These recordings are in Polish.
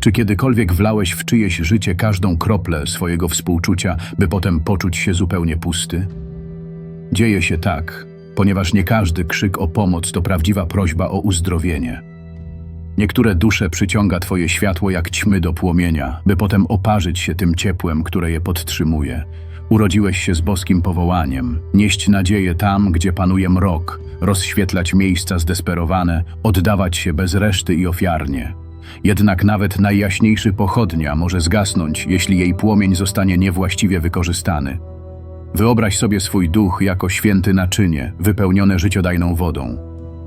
Czy kiedykolwiek wlałeś w czyjeś życie każdą kroplę swojego współczucia, by potem poczuć się zupełnie pusty? Dzieje się tak, ponieważ nie każdy krzyk o pomoc to prawdziwa prośba o uzdrowienie. Niektóre dusze przyciąga Twoje światło jak ćmy do płomienia, by potem oparzyć się tym ciepłem, które je podtrzymuje. Urodziłeś się z boskim powołaniem, nieść nadzieję tam, gdzie panuje mrok, rozświetlać miejsca zdesperowane, oddawać się bez reszty i ofiarnie. Jednak nawet najjaśniejszy pochodnia może zgasnąć, jeśli jej płomień zostanie niewłaściwie wykorzystany. Wyobraź sobie swój duch jako święty naczynie, wypełnione życiodajną wodą.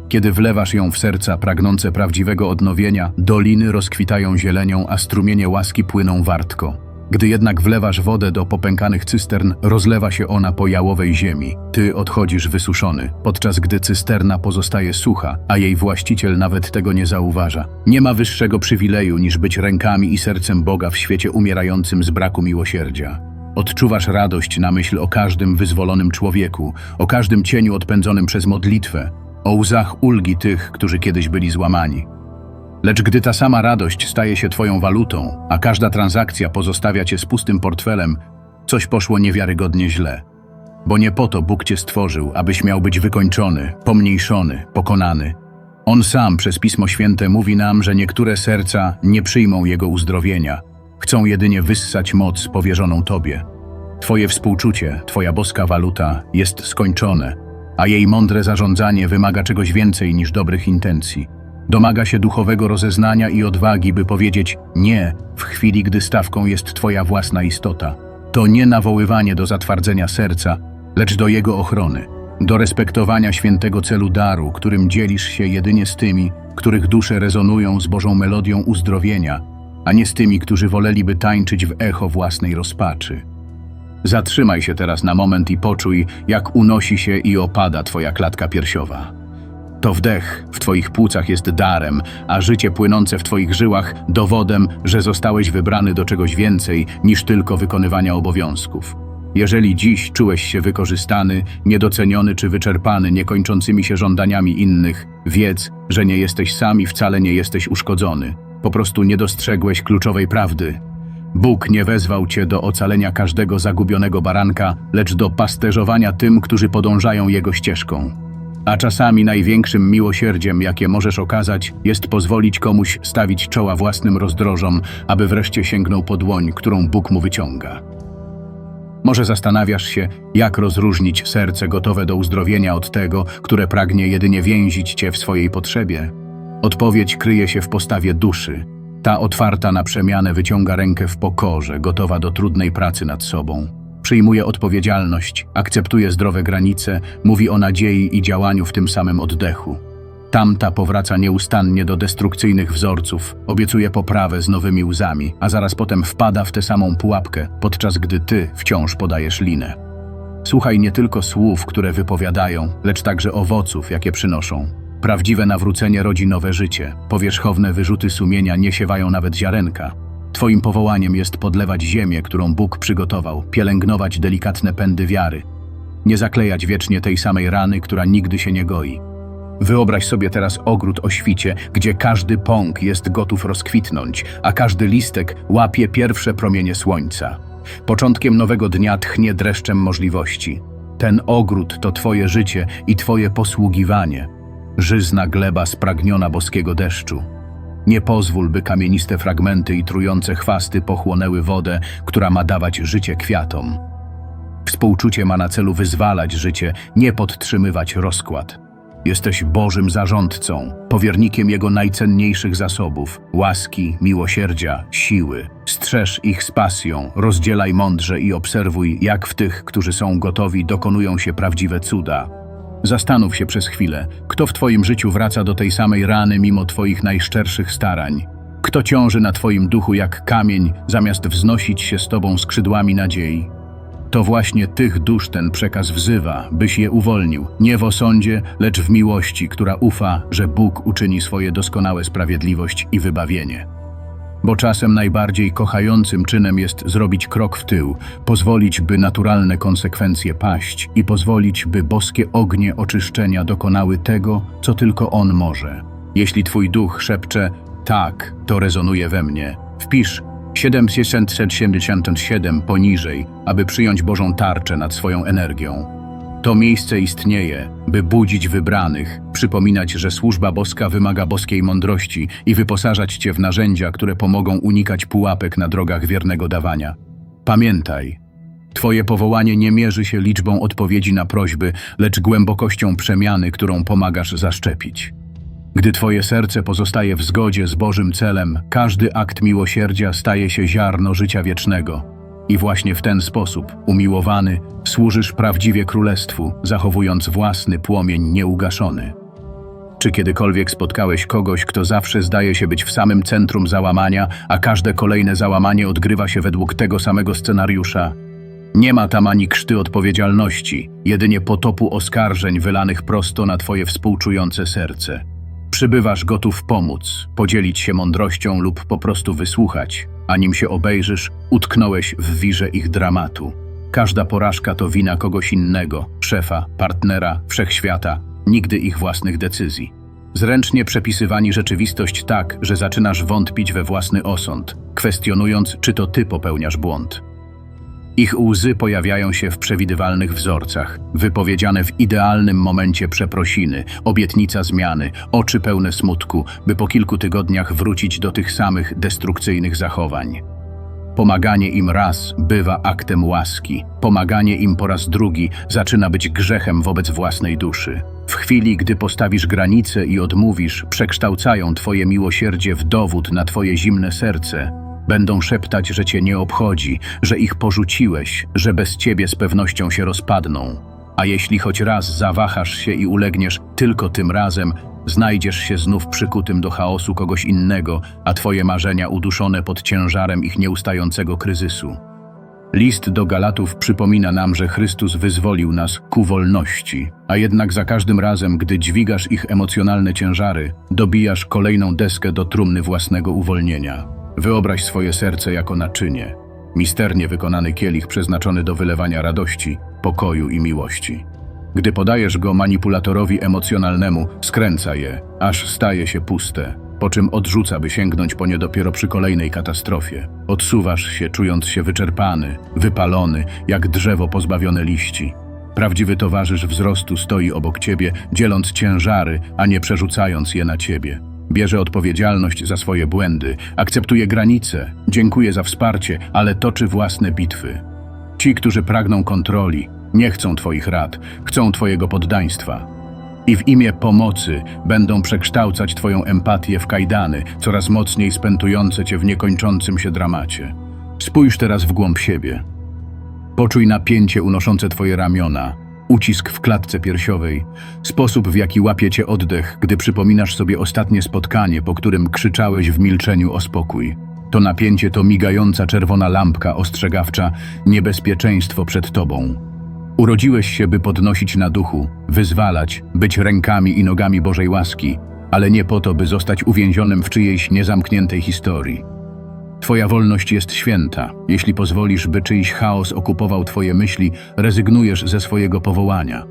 Kiedy wlewasz ją w serca pragnące prawdziwego odnowienia, doliny rozkwitają zielenią, a strumienie łaski płyną wartko. Gdy jednak wlewasz wodę do popękanych cystern, rozlewa się ona po jałowej ziemi. Ty odchodzisz wysuszony, podczas gdy cysterna pozostaje sucha, a jej właściciel nawet tego nie zauważa. Nie ma wyższego przywileju niż być rękami i sercem Boga w świecie umierającym z braku miłosierdzia. Odczuwasz radość na myśl o każdym wyzwolonym człowieku, o każdym cieniu odpędzonym przez modlitwę, o łzach ulgi tych, którzy kiedyś byli złamani. Lecz gdy ta sama radość staje się Twoją walutą, a każda transakcja pozostawia Cię z pustym portfelem, coś poszło niewiarygodnie źle. Bo nie po to Bóg Cię stworzył, abyś miał być wykończony, pomniejszony, pokonany. On sam przez Pismo Święte mówi nam, że niektóre serca nie przyjmą Jego uzdrowienia, chcą jedynie wyssać moc powierzoną Tobie. Twoje współczucie, Twoja boska waluta jest skończone, a jej mądre zarządzanie wymaga czegoś więcej niż dobrych intencji. Domaga się duchowego rozeznania i odwagi, by powiedzieć nie w chwili, gdy stawką jest Twoja własna istota. To nie nawoływanie do zatwardzenia serca, lecz do jego ochrony, do respektowania świętego celu daru, którym dzielisz się jedynie z tymi, których dusze rezonują z Bożą melodią uzdrowienia, a nie z tymi, którzy woleliby tańczyć w echo własnej rozpaczy. Zatrzymaj się teraz na moment i poczuj, jak unosi się i opada Twoja klatka piersiowa. To wdech w Twoich płucach jest darem, a życie płynące w Twoich żyłach dowodem, że zostałeś wybrany do czegoś więcej niż tylko wykonywania obowiązków. Jeżeli dziś czułeś się wykorzystany, niedoceniony czy wyczerpany niekończącymi się żądaniami innych, wiedz, że nie jesteś sam i wcale nie jesteś uszkodzony. Po prostu nie dostrzegłeś kluczowej prawdy. Bóg nie wezwał cię do ocalenia każdego zagubionego baranka, lecz do pasterzowania tym, którzy podążają jego ścieżką. A czasami największym miłosierdziem, jakie możesz okazać, jest pozwolić komuś stawić czoła własnym rozdrożom, aby wreszcie sięgnął po dłoń, którą Bóg mu wyciąga. Może zastanawiasz się, jak rozróżnić serce gotowe do uzdrowienia od tego, które pragnie jedynie więzić cię w swojej potrzebie? Odpowiedź kryje się w postawie duszy. Ta otwarta na przemianę wyciąga rękę w pokorze, gotowa do trudnej pracy nad sobą. Przyjmuje odpowiedzialność, akceptuje zdrowe granice, mówi o nadziei i działaniu w tym samym oddechu. Tamta powraca nieustannie do destrukcyjnych wzorców, obiecuje poprawę z nowymi łzami, a zaraz potem wpada w tę samą pułapkę, podczas gdy ty wciąż podajesz linę. Słuchaj nie tylko słów, które wypowiadają, lecz także owoców, jakie przynoszą. Prawdziwe nawrócenie rodzi nowe życie, powierzchowne wyrzuty sumienia nie siewają nawet ziarenka. Twoim powołaniem jest podlewać ziemię, którą Bóg przygotował, pielęgnować delikatne pędy wiary. Nie zaklejać wiecznie tej samej rany, która nigdy się nie goi. Wyobraź sobie teraz ogród o świcie, gdzie każdy pąk jest gotów rozkwitnąć, a każdy listek łapie pierwsze promienie słońca. Początkiem nowego dnia tchnie dreszczem możliwości. Ten ogród to Twoje życie i Twoje posługiwanie. Żyzna gleba spragniona boskiego deszczu. Nie pozwól, by kamieniste fragmenty i trujące chwasty pochłonęły wodę, która ma dawać życie kwiatom. Współczucie ma na celu wyzwalać życie, nie podtrzymywać rozkład. Jesteś Bożym zarządcą, powiernikiem Jego najcenniejszych zasobów łaski, miłosierdzia, siły. Strzeż ich z pasją, rozdzielaj mądrze i obserwuj, jak w tych, którzy są gotowi, dokonują się prawdziwe cuda. Zastanów się przez chwilę, kto w Twoim życiu wraca do tej samej rany mimo Twoich najszczerszych starań. Kto ciąży na Twoim duchu jak kamień, zamiast wznosić się z Tobą skrzydłami nadziei. To właśnie tych dusz ten przekaz wzywa, byś je uwolnił, nie w osądzie, lecz w miłości, która ufa, że Bóg uczyni swoje doskonałe sprawiedliwość i wybawienie. Bo czasem najbardziej kochającym czynem jest zrobić krok w tył, pozwolić, by naturalne konsekwencje paść i pozwolić, by boskie ognie oczyszczenia dokonały tego, co tylko On może. Jeśli Twój duch szepcze, Tak, to rezonuje we mnie. Wpisz 777 poniżej, aby przyjąć Bożą tarczę nad swoją energią. To miejsce istnieje, by budzić wybranych, przypominać, że służba boska wymaga boskiej mądrości i wyposażać cię w narzędzia, które pomogą unikać pułapek na drogach wiernego dawania. Pamiętaj, Twoje powołanie nie mierzy się liczbą odpowiedzi na prośby, lecz głębokością przemiany, którą pomagasz zaszczepić. Gdy Twoje serce pozostaje w zgodzie z Bożym celem, każdy akt miłosierdzia staje się ziarno życia wiecznego. I właśnie w ten sposób, umiłowany, służysz prawdziwie królestwu, zachowując własny płomień nieugaszony. Czy kiedykolwiek spotkałeś kogoś, kto zawsze zdaje się być w samym centrum załamania, a każde kolejne załamanie odgrywa się według tego samego scenariusza? Nie ma tam ani krzty odpowiedzialności, jedynie potopu oskarżeń wylanych prosto na twoje współczujące serce. Przybywasz gotów pomóc, podzielić się mądrością lub po prostu wysłuchać, a nim się obejrzysz, utknąłeś w wirze ich dramatu. Każda porażka to wina kogoś innego, szefa, partnera, wszechświata, nigdy ich własnych decyzji. Zręcznie przepisywani rzeczywistość tak, że zaczynasz wątpić we własny osąd, kwestionując, czy to ty popełniasz błąd. Ich łzy pojawiają się w przewidywalnych wzorcach, wypowiedziane w idealnym momencie przeprosiny, obietnica zmiany, oczy pełne smutku, by po kilku tygodniach wrócić do tych samych destrukcyjnych zachowań. Pomaganie im raz bywa aktem łaski, pomaganie im po raz drugi zaczyna być grzechem wobec własnej duszy. W chwili, gdy postawisz granice i odmówisz, przekształcają Twoje miłosierdzie w dowód na Twoje zimne serce, Będą szeptać, że cię nie obchodzi, że ich porzuciłeś, że bez ciebie z pewnością się rozpadną. A jeśli choć raz zawahasz się i ulegniesz tylko tym razem, znajdziesz się znów przykutym do chaosu kogoś innego, a twoje marzenia uduszone pod ciężarem ich nieustającego kryzysu. List do Galatów przypomina nam, że Chrystus wyzwolił nas ku wolności, a jednak za każdym razem, gdy dźwigasz ich emocjonalne ciężary, dobijasz kolejną deskę do trumny własnego uwolnienia. Wyobraź swoje serce jako naczynie, misternie wykonany kielich przeznaczony do wylewania radości, pokoju i miłości. Gdy podajesz go manipulatorowi emocjonalnemu, skręca je, aż staje się puste, po czym odrzuca, by sięgnąć po nie dopiero przy kolejnej katastrofie. Odsuwasz się, czując się wyczerpany, wypalony, jak drzewo pozbawione liści. Prawdziwy towarzysz wzrostu stoi obok ciebie, dzieląc ciężary, a nie przerzucając je na ciebie. Bierze odpowiedzialność za swoje błędy, akceptuje granice, dziękuję za wsparcie, ale toczy własne bitwy. Ci, którzy pragną kontroli, nie chcą Twoich rad, chcą Twojego poddaństwa. I w imię pomocy będą przekształcać Twoją empatię w kajdany, coraz mocniej spętujące Cię w niekończącym się dramacie. Spójrz teraz w głąb siebie. Poczuj napięcie unoszące Twoje ramiona, ucisk w klatce piersiowej, sposób w jaki łapie cię oddech, gdy przypominasz sobie ostatnie spotkanie, po którym krzyczałeś w milczeniu o spokój. To napięcie to migająca czerwona lampka ostrzegawcza niebezpieczeństwo przed tobą. Urodziłeś się, by podnosić na duchu, wyzwalać, być rękami i nogami Bożej łaski, ale nie po to, by zostać uwięzionym w czyjejś niezamkniętej historii. Twoja wolność jest święta. Jeśli pozwolisz, by czyjś chaos okupował Twoje myśli, rezygnujesz ze swojego powołania.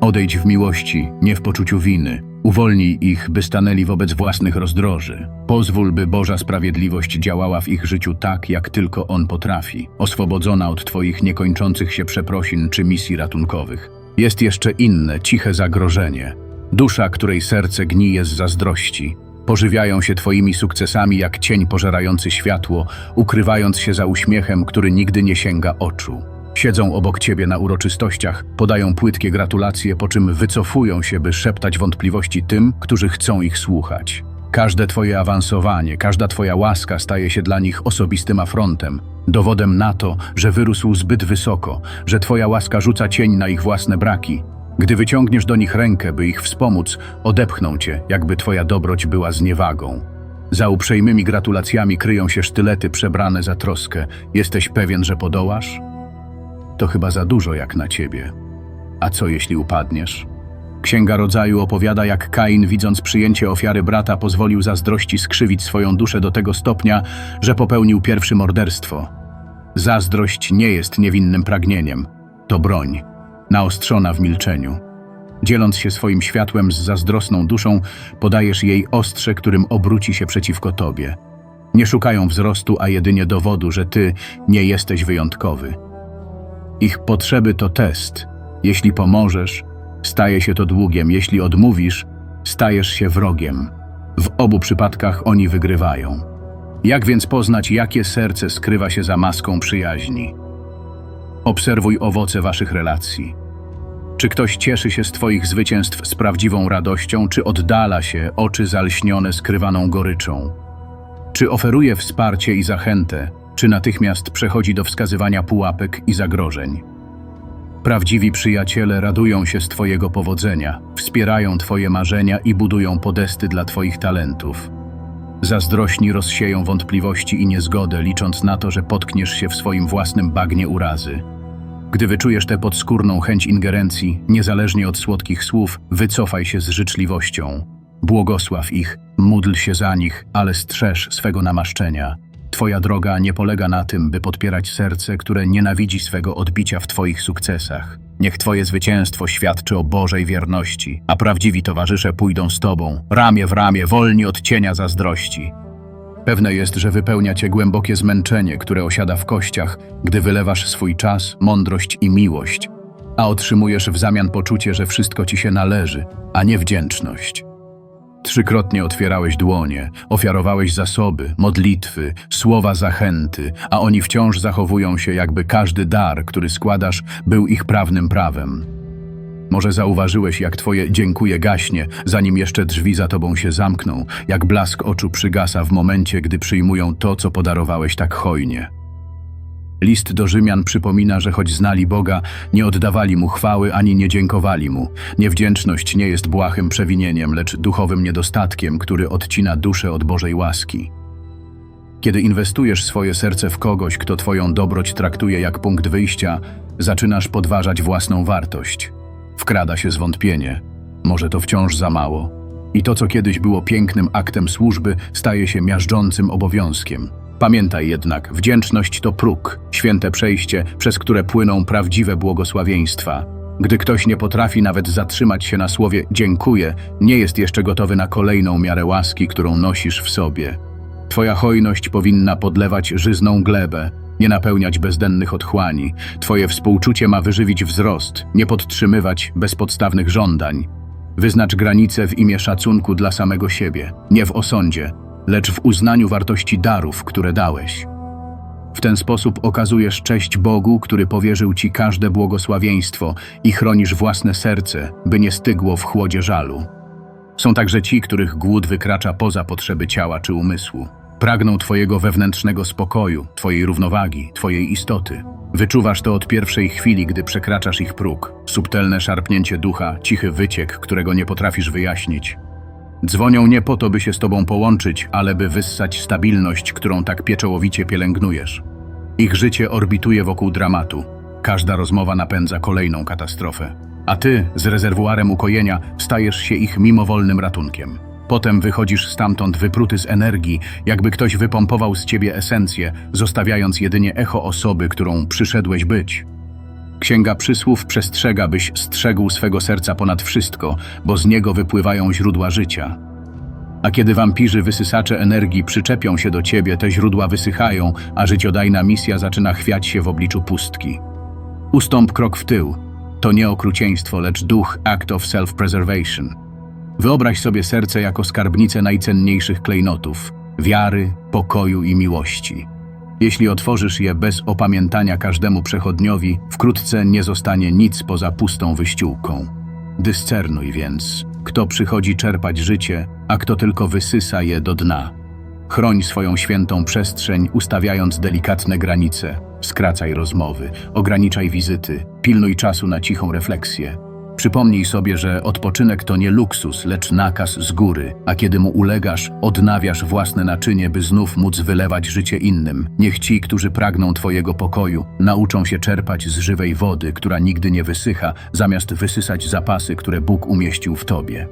Odejdź w miłości, nie w poczuciu winy. Uwolnij ich, by stanęli wobec własnych rozdroży. Pozwól, by Boża sprawiedliwość działała w ich życiu tak, jak tylko On potrafi, oswobodzona od Twoich niekończących się przeprosin czy misji ratunkowych. Jest jeszcze inne, ciche zagrożenie. Dusza, której serce gnije z zazdrości, Pożywiają się Twoimi sukcesami jak cień pożerający światło, ukrywając się za uśmiechem, który nigdy nie sięga oczu. Siedzą obok Ciebie na uroczystościach, podają płytkie gratulacje, po czym wycofują się, by szeptać wątpliwości tym, którzy chcą ich słuchać. Każde Twoje awansowanie, każda Twoja łaska staje się dla nich osobistym afrontem, dowodem na to, że wyrósł zbyt wysoko, że Twoja łaska rzuca cień na ich własne braki, gdy wyciągniesz do nich rękę, by ich wspomóc, odepchną cię, jakby twoja dobroć była zniewagą. Za uprzejmymi gratulacjami kryją się sztylety przebrane za troskę. Jesteś pewien, że podołasz? To chyba za dużo jak na ciebie. A co jeśli upadniesz? Księga Rodzaju opowiada, jak Kain, widząc przyjęcie ofiary brata, pozwolił zazdrości skrzywić swoją duszę do tego stopnia, że popełnił pierwsze morderstwo. Zazdrość nie jest niewinnym pragnieniem. To broń naostrzona w milczeniu. Dzieląc się swoim światłem z zazdrosną duszą, podajesz jej ostrze, którym obróci się przeciwko tobie. Nie szukają wzrostu, a jedynie dowodu, że ty nie jesteś wyjątkowy. Ich potrzeby to test. Jeśli pomożesz, staje się to długiem, jeśli odmówisz, stajesz się wrogiem. W obu przypadkach oni wygrywają. Jak więc poznać, jakie serce skrywa się za maską przyjaźni? Obserwuj owoce waszych relacji. Czy ktoś cieszy się z Twoich zwycięstw z prawdziwą radością, czy oddala się, oczy zalśnione skrywaną goryczą? Czy oferuje wsparcie i zachętę, czy natychmiast przechodzi do wskazywania pułapek i zagrożeń? Prawdziwi przyjaciele radują się z Twojego powodzenia, wspierają Twoje marzenia i budują podesty dla Twoich talentów. Zazdrośni rozsieją wątpliwości i niezgodę, licząc na to, że potkniesz się w swoim własnym bagnie urazy. Gdy wyczujesz tę podskórną chęć ingerencji, niezależnie od słodkich słów, wycofaj się z życzliwością. Błogosław ich, módl się za nich, ale strzeż swego namaszczenia. Twoja droga nie polega na tym, by podpierać serce, które nienawidzi swego odbicia w Twoich sukcesach. Niech Twoje zwycięstwo świadczy o Bożej wierności, a prawdziwi towarzysze pójdą z Tobą, ramię w ramię, wolni od cienia zazdrości. Pewne jest, że wypełnia cię głębokie zmęczenie, które osiada w kościach, gdy wylewasz swój czas, mądrość i miłość, a otrzymujesz w zamian poczucie, że wszystko ci się należy, a nie wdzięczność. Trzykrotnie otwierałeś dłonie, ofiarowałeś zasoby, modlitwy, słowa zachęty, a oni wciąż zachowują się, jakby każdy dar, który składasz, był ich prawnym prawem. Może zauważyłeś, jak twoje dziękuję gaśnie, zanim jeszcze drzwi za tobą się zamkną, jak blask oczu przygasa w momencie, gdy przyjmują to, co podarowałeś tak hojnie. List do Rzymian przypomina, że choć znali Boga, nie oddawali Mu chwały ani nie dziękowali Mu. Niewdzięczność nie jest błahym przewinieniem, lecz duchowym niedostatkiem, który odcina duszę od Bożej łaski. Kiedy inwestujesz swoje serce w kogoś, kto Twoją dobroć traktuje jak punkt wyjścia, zaczynasz podważać własną wartość. Wkrada się zwątpienie. Może to wciąż za mało. I to, co kiedyś było pięknym aktem służby, staje się miażdżącym obowiązkiem. Pamiętaj jednak, wdzięczność to próg, święte przejście, przez które płyną prawdziwe błogosławieństwa. Gdy ktoś nie potrafi nawet zatrzymać się na słowie dziękuję, nie jest jeszcze gotowy na kolejną miarę łaski, którą nosisz w sobie. Twoja hojność powinna podlewać żyzną glebę, nie napełniać bezdennych otchłani. Twoje współczucie ma wyżywić wzrost, nie podtrzymywać bezpodstawnych żądań. Wyznacz granice w imię szacunku dla samego siebie, nie w osądzie, lecz w uznaniu wartości darów, które dałeś. W ten sposób okazujesz cześć Bogu, który powierzył ci każde błogosławieństwo i chronisz własne serce, by nie stygło w chłodzie żalu. Są także ci, których głód wykracza poza potrzeby ciała czy umysłu. Pragną Twojego wewnętrznego spokoju, Twojej równowagi, Twojej istoty. Wyczuwasz to od pierwszej chwili, gdy przekraczasz ich próg. Subtelne szarpnięcie ducha, cichy wyciek, którego nie potrafisz wyjaśnić. Dzwonią nie po to, by się z Tobą połączyć, ale by wyssać stabilność, którą tak pieczołowicie pielęgnujesz. Ich życie orbituje wokół dramatu. Każda rozmowa napędza kolejną katastrofę. A Ty, z rezerwuarem ukojenia, stajesz się ich mimowolnym ratunkiem. Potem wychodzisz stamtąd wypruty z energii, jakby ktoś wypompował z ciebie esencję, zostawiając jedynie echo osoby, którą przyszedłeś być. Księga Przysłów przestrzega, byś strzegł swego serca ponad wszystko, bo z niego wypływają źródła życia. A kiedy wampirzy wysysacze energii przyczepią się do ciebie, te źródła wysychają, a życiodajna misja zaczyna chwiać się w obliczu pustki. Ustąp krok w tył. To nie okrucieństwo, lecz duch act of self-preservation. Wyobraź sobie serce jako skarbnicę najcenniejszych klejnotów wiary, pokoju i miłości. Jeśli otworzysz je bez opamiętania każdemu przechodniowi, wkrótce nie zostanie nic poza pustą wyściółką. Dyscernuj więc, kto przychodzi czerpać życie, a kto tylko wysysa je do dna. Chroń swoją świętą przestrzeń, ustawiając delikatne granice. Skracaj rozmowy, ograniczaj wizyty, pilnuj czasu na cichą refleksję. Przypomnij sobie, że odpoczynek to nie luksus, lecz nakaz z góry, a kiedy mu ulegasz, odnawiasz własne naczynie, by znów móc wylewać życie innym. Niech ci, którzy pragną Twojego pokoju, nauczą się czerpać z żywej wody, która nigdy nie wysycha, zamiast wysysać zapasy, które Bóg umieścił w Tobie.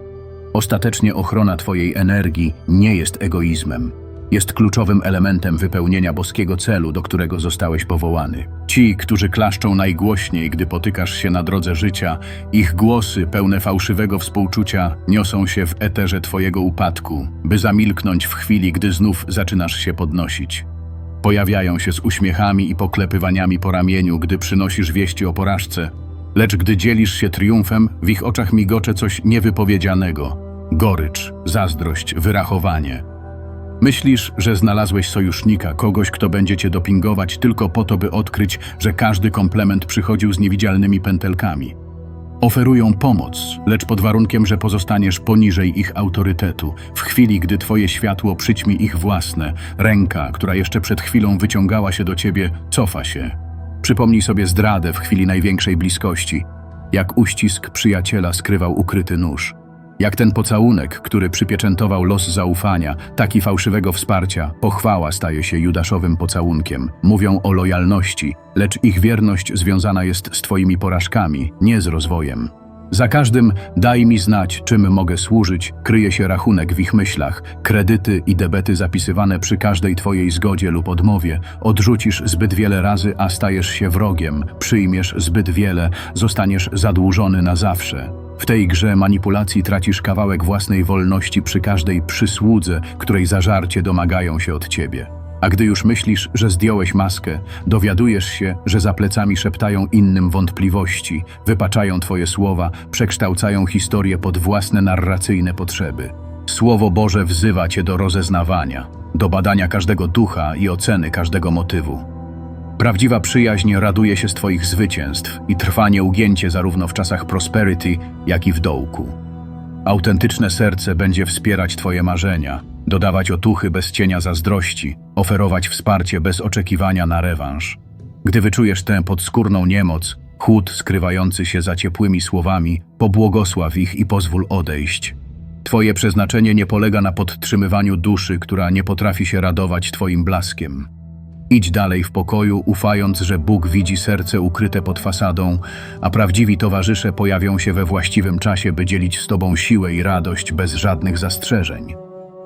Ostatecznie ochrona Twojej energii nie jest egoizmem. Jest kluczowym elementem wypełnienia boskiego celu, do którego zostałeś powołany. Ci, którzy klaszczą najgłośniej, gdy potykasz się na drodze życia, ich głosy, pełne fałszywego współczucia, niosą się w eterze Twojego upadku, by zamilknąć w chwili, gdy znów zaczynasz się podnosić. Pojawiają się z uśmiechami i poklepywaniami po ramieniu, gdy przynosisz wieści o porażce, lecz gdy dzielisz się triumfem, w ich oczach migocze coś niewypowiedzianego gorycz, zazdrość, wyrachowanie. Myślisz, że znalazłeś sojusznika, kogoś, kto będzie cię dopingować tylko po to, by odkryć, że każdy komplement przychodził z niewidzialnymi pętelkami. Oferują pomoc, lecz pod warunkiem, że pozostaniesz poniżej ich autorytetu. W chwili, gdy twoje światło przyćmi ich własne, ręka, która jeszcze przed chwilą wyciągała się do ciebie, cofa się. Przypomnij sobie zdradę w chwili największej bliskości, jak uścisk przyjaciela skrywał ukryty nóż. Jak ten pocałunek, który przypieczętował los zaufania, taki fałszywego wsparcia, pochwała staje się judaszowym pocałunkiem. Mówią o lojalności, lecz ich wierność związana jest z Twoimi porażkami, nie z rozwojem. Za każdym daj mi znać, czym mogę służyć, kryje się rachunek w ich myślach, kredyty i debety zapisywane przy każdej Twojej zgodzie lub odmowie. Odrzucisz zbyt wiele razy, a stajesz się wrogiem, przyjmiesz zbyt wiele, zostaniesz zadłużony na zawsze. W tej grze manipulacji tracisz kawałek własnej wolności przy każdej przysłudze, której zażarcie domagają się od ciebie. A gdy już myślisz, że zdjąłeś maskę, dowiadujesz się, że za plecami szeptają innym wątpliwości, wypaczają twoje słowa, przekształcają historię pod własne narracyjne potrzeby. Słowo Boże wzywa cię do rozeznawania, do badania każdego ducha i oceny każdego motywu. Prawdziwa przyjaźń raduje się z Twoich zwycięstw i trwa nieugięcie zarówno w czasach prosperity, jak i w dołku. Autentyczne serce będzie wspierać Twoje marzenia, dodawać otuchy bez cienia zazdrości, oferować wsparcie bez oczekiwania na rewanż. Gdy wyczujesz tę podskórną niemoc, chłód skrywający się za ciepłymi słowami, pobłogosław ich i pozwól odejść. Twoje przeznaczenie nie polega na podtrzymywaniu duszy, która nie potrafi się radować Twoim blaskiem. Idź dalej w pokoju, ufając, że Bóg widzi serce ukryte pod fasadą, a prawdziwi towarzysze pojawią się we właściwym czasie, by dzielić z Tobą siłę i radość bez żadnych zastrzeżeń.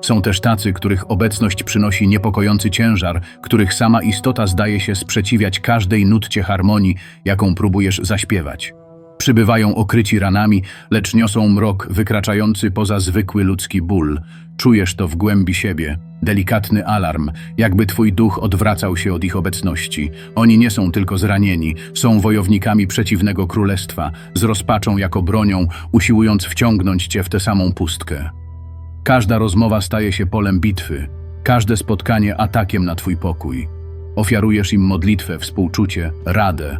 Są też tacy, których obecność przynosi niepokojący ciężar, których sama istota zdaje się sprzeciwiać każdej nutcie harmonii, jaką próbujesz zaśpiewać. Przybywają okryci ranami, lecz niosą mrok wykraczający poza zwykły ludzki ból. Czujesz to w głębi siebie, delikatny alarm, jakby twój duch odwracał się od ich obecności. Oni nie są tylko zranieni, są wojownikami przeciwnego królestwa, z rozpaczą jako bronią, usiłując wciągnąć cię w tę samą pustkę. Każda rozmowa staje się polem bitwy, każde spotkanie atakiem na twój pokój. Ofiarujesz im modlitwę, współczucie, radę,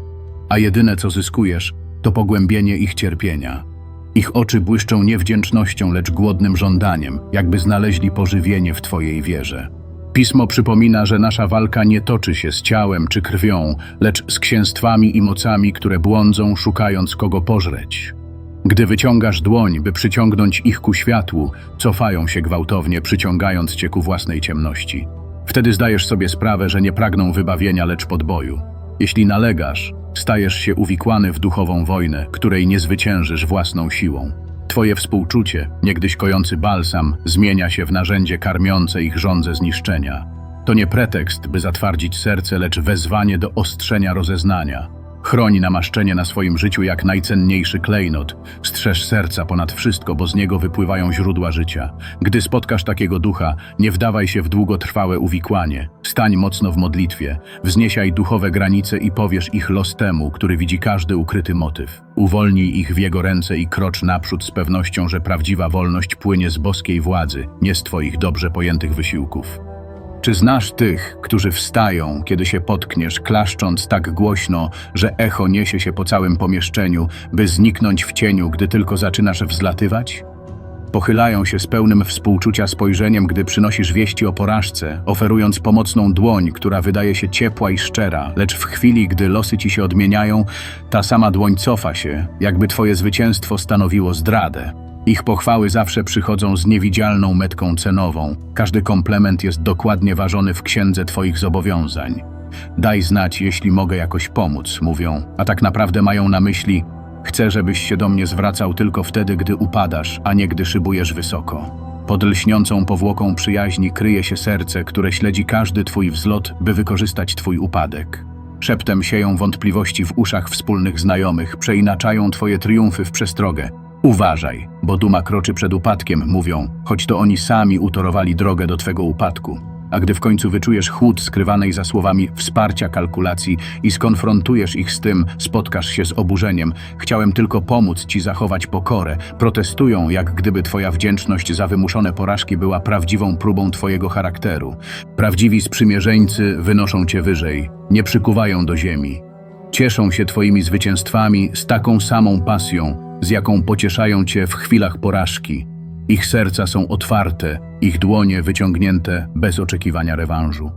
a jedyne co zyskujesz, to pogłębienie ich cierpienia. Ich oczy błyszczą nie wdzięcznością, lecz głodnym żądaniem, jakby znaleźli pożywienie w Twojej wierze. Pismo przypomina, że nasza walka nie toczy się z ciałem czy krwią, lecz z księstwami i mocami, które błądzą, szukając kogo pożreć. Gdy wyciągasz dłoń, by przyciągnąć ich ku światłu, cofają się gwałtownie, przyciągając cię ku własnej ciemności. Wtedy zdajesz sobie sprawę, że nie pragną wybawienia, lecz podboju. Jeśli nalegasz, stajesz się uwikłany w duchową wojnę, której nie zwyciężysz własną siłą. Twoje współczucie, niegdyś kojący balsam, zmienia się w narzędzie karmiące ich żądze zniszczenia. To nie pretekst, by zatwardzić serce, lecz wezwanie do ostrzenia rozeznania. Chroń namaszczenie na swoim życiu jak najcenniejszy klejnot. Strzeż serca ponad wszystko, bo z niego wypływają źródła życia. Gdy spotkasz takiego ducha, nie wdawaj się w długotrwałe uwikłanie. Stań mocno w modlitwie, wzniesiaj duchowe granice i powiesz ich los temu, który widzi każdy ukryty motyw. Uwolnij ich w jego ręce i krocz naprzód z pewnością, że prawdziwa wolność płynie z boskiej władzy, nie z twoich dobrze pojętych wysiłków. Czy znasz tych, którzy wstają, kiedy się potkniesz, klaszcząc tak głośno, że echo niesie się po całym pomieszczeniu, by zniknąć w cieniu, gdy tylko zaczynasz wzlatywać? Pochylają się z pełnym współczucia spojrzeniem, gdy przynosisz wieści o porażce, oferując pomocną dłoń, która wydaje się ciepła i szczera, lecz w chwili, gdy losy ci się odmieniają, ta sama dłoń cofa się, jakby twoje zwycięstwo stanowiło zdradę. Ich pochwały zawsze przychodzą z niewidzialną metką cenową. Każdy komplement jest dokładnie ważony w księdze Twoich zobowiązań. Daj znać, jeśli mogę jakoś pomóc, mówią, a tak naprawdę mają na myśli: Chcę, żebyś się do mnie zwracał tylko wtedy, gdy upadasz, a nie gdy szybujesz wysoko. Pod lśniącą powłoką przyjaźni kryje się serce, które śledzi każdy Twój wzlot, by wykorzystać Twój upadek. Szeptem sieją wątpliwości w uszach wspólnych znajomych, przeinaczają twoje triumfy w przestrogę. Uważaj, bo duma kroczy przed upadkiem, mówią, choć to oni sami utorowali drogę do twego upadku. A gdy w końcu wyczujesz chłód skrywanej za słowami wsparcia kalkulacji i skonfrontujesz ich z tym, spotkasz się z oburzeniem. Chciałem tylko pomóc ci zachować pokorę. Protestują, jak gdyby twoja wdzięczność za wymuszone porażki była prawdziwą próbą twojego charakteru. Prawdziwi sprzymierzeńcy wynoszą cię wyżej, nie przykuwają do ziemi. Cieszą się twoimi zwycięstwami z taką samą pasją, z jaką pocieszają cię w chwilach porażki. Ich serca są otwarte, ich dłonie wyciągnięte bez oczekiwania rewanżu.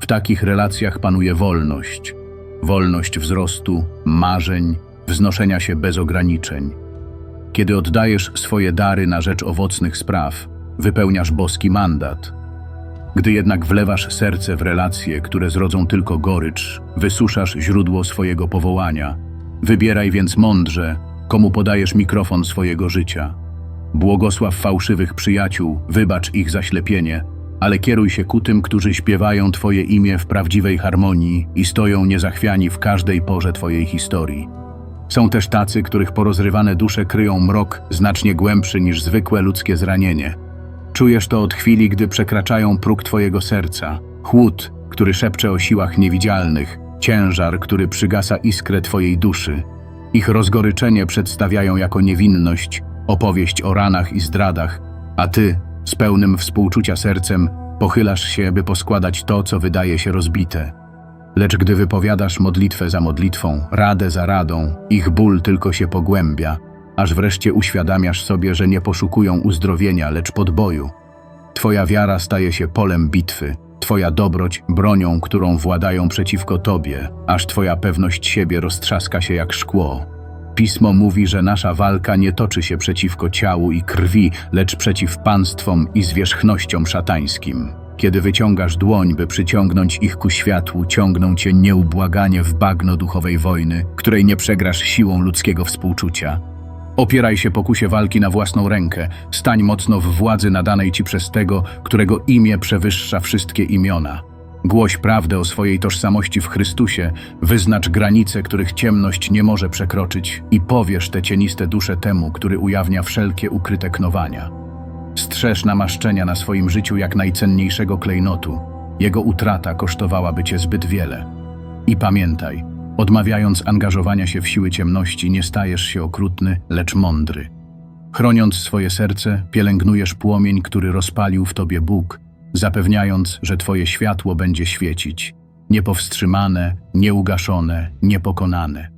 W takich relacjach panuje wolność. Wolność wzrostu, marzeń, wznoszenia się bez ograniczeń. Kiedy oddajesz swoje dary na rzecz owocnych spraw, wypełniasz boski mandat. Gdy jednak wlewasz serce w relacje, które zrodzą tylko gorycz, wysuszasz źródło swojego powołania. Wybieraj więc mądrze, komu podajesz mikrofon swojego życia. Błogosław fałszywych przyjaciół, wybacz ich zaślepienie, ale kieruj się ku tym, którzy śpiewają Twoje imię w prawdziwej harmonii i stoją niezachwiani w każdej porze Twojej historii. Są też tacy, których porozrywane dusze kryją mrok znacznie głębszy niż zwykłe ludzkie zranienie. Czujesz to od chwili, gdy przekraczają próg Twojego serca. Chłód, który szepcze o siłach niewidzialnych, ciężar, który przygasa iskrę Twojej duszy. Ich rozgoryczenie przedstawiają jako niewinność, opowieść o ranach i zdradach, a Ty, z pełnym współczucia sercem, pochylasz się, by poskładać to, co wydaje się rozbite. Lecz gdy wypowiadasz modlitwę za modlitwą, radę za radą, ich ból tylko się pogłębia, aż wreszcie uświadamiasz sobie, że nie poszukują uzdrowienia, lecz podboju. Twoja wiara staje się polem bitwy, Twoja dobroć bronią, którą władają przeciwko Tobie, aż Twoja pewność siebie roztrzaska się jak szkło. Pismo mówi, że nasza walka nie toczy się przeciwko ciału i krwi, lecz przeciw państwom i zwierzchnościom szatańskim. Kiedy wyciągasz dłoń, by przyciągnąć ich ku światłu, ciągną cię nieubłaganie w bagno duchowej wojny, której nie przegrasz siłą ludzkiego współczucia. Opieraj się pokusie walki na własną rękę, stań mocno w władzy nadanej ci przez tego, którego imię przewyższa wszystkie imiona. Głoś prawdę o swojej tożsamości w Chrystusie, wyznacz granice, których ciemność nie może przekroczyć i powiesz te cieniste dusze temu, który ujawnia wszelkie ukryte knowania. Strzeż namaszczenia na swoim życiu jak najcenniejszego klejnotu. Jego utrata kosztowałaby cię zbyt wiele. I pamiętaj, odmawiając angażowania się w siły ciemności, nie stajesz się okrutny, lecz mądry. Chroniąc swoje serce, pielęgnujesz płomień, który rozpalił w tobie Bóg, zapewniając, że twoje światło będzie świecić, niepowstrzymane, nieugaszone, niepokonane.